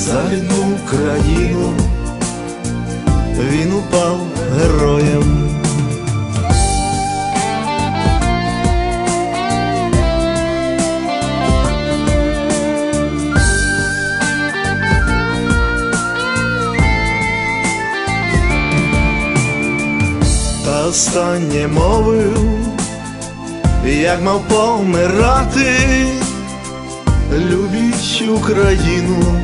за рідну країну, він упав героєм. Та останнє мовив, як мав помирати, любіть Україну,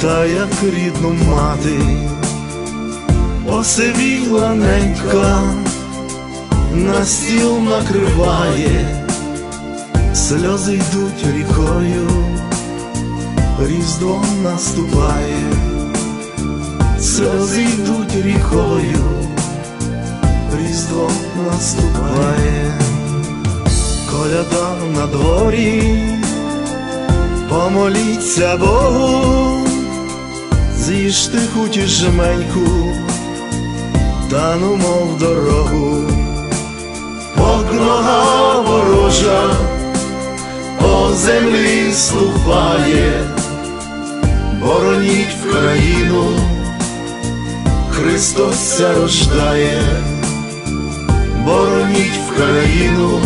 та як рідну мати, посивіла ненька, на стіл накриває, сльози йдуть рікою, різдво наступає, сльози йдуть рікою, різдво наступає. Коляда на дворі, помоліться Богу, з'їжте хоч жменьку, та ну мов дорогу, Бог нога ворожа, по землі ступає, бороніть в країну, Христос рождає, бороніть в країну.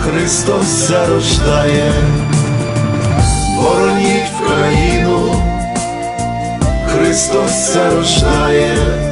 Христос зарождає, бороніть в країну, Христос зарождає.